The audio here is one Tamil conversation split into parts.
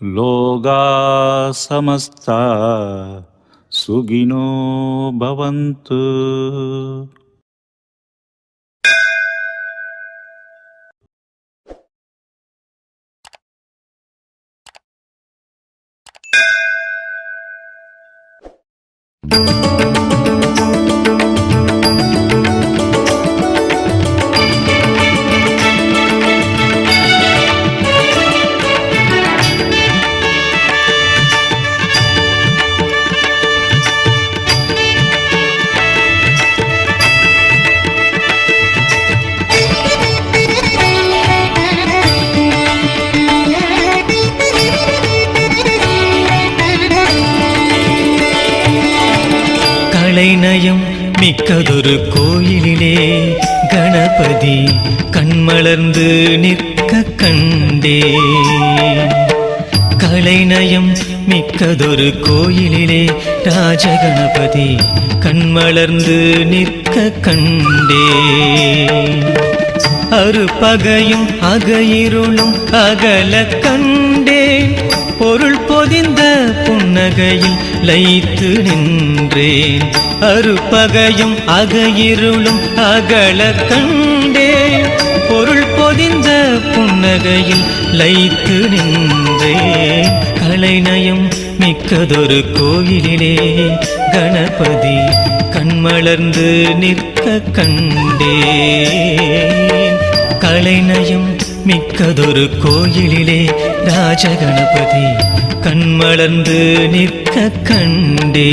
लोगा समस्ता सुगिनो भवन्तु கலைநயம் மிக்கதொரு கோயிலிலே கணபதி கண்மலர்ந்து நிற்க கண்டே. கலைநயம் மிக்கதொரு கோயிலிலே ராஜகணபதி கண்மலர்ந்து நிற்க கண்டே. அறுபகையும் அகையிருளும் அகல கண்டேன் பொருள் பொதிந்த புன்னகையில் லைத்து நின்றேன். அறுபகையும் அகையிருளும் அகல கண்டேன். பொருள் பொதிந்த புன்னகையில் லைத்து நின்றேன். கலைநயம் மிக்கதொரு கோயிலிலே கணபதி கண்மலர்ந்து நிற்க கண்டேன். கலைநயம் மிக்கதொரு கோயிலிலே ராஜகணபதி கண்மலர்ந்து நிற்க கண்டே.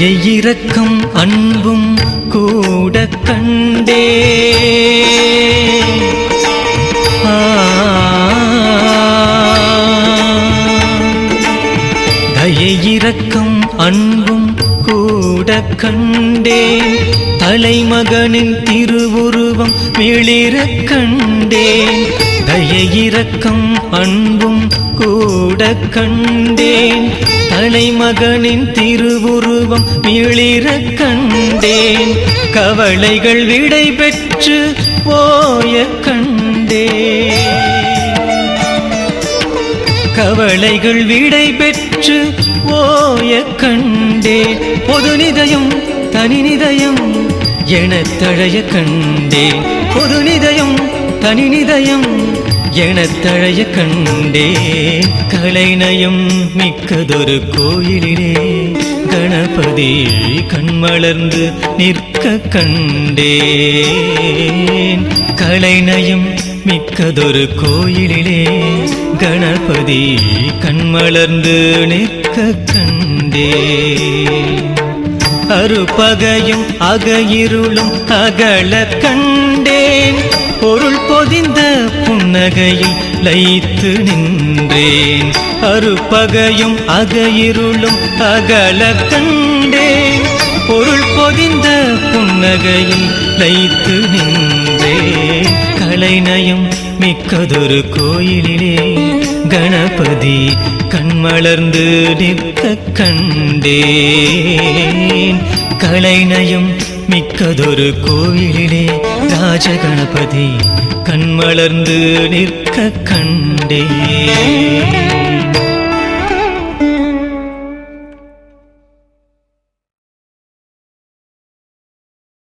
தயை இறக்கும் அன்பும் கூட கண்டே. தயை இறக்கும் அன்பும் கூட கண்டேன் தலைமகனின் திருவுருவம் வெளிர கண்டேன். தயையிறக்கம் அன்பும் கூட கண்டேன். தலைமகனின் திருவுருவம் மிளிர கண்டேன். கவலைகள் விடை பெற்று போய கண்டேன். கவலைகள் விடை பெற்று ஓய கண்டேன். பொது நிதயம் தனி நிதயம். எனத் தழைய கண்டேன் பொது நிதயம் தனி நிதயம் எனத் தழைய கண்டேன் கலைநயம் மிக்கதொரு கோயிலிலே கணபதி கண்மலர்ந்து நிற்க கண்டேன். கலைநயம் மிக்கதொரு கோயிலிலே கணபதி கண்மலர்ந்து நிற்க கண்டே அறுபகையும் அகையிருளும் அகல கண்டேன். பொருள் பொதிந்த புன்னகையில் லைத்து நின்றேன். அறுபகையும் அகையிருளும் அகல கண்டேன். பொருள் பொதிந்த புன்னகையில் லைத்து நின்றேன். கலைநயம் மிக்கதொரு கோயிலிலே கணபதி கண்மலர்ந்து நிற்க கண்டே கலைநயம் மிக்கதொரு கோயிலிலே ராஜகணபதி கண்மலர்ந்து நிற்க கண்டே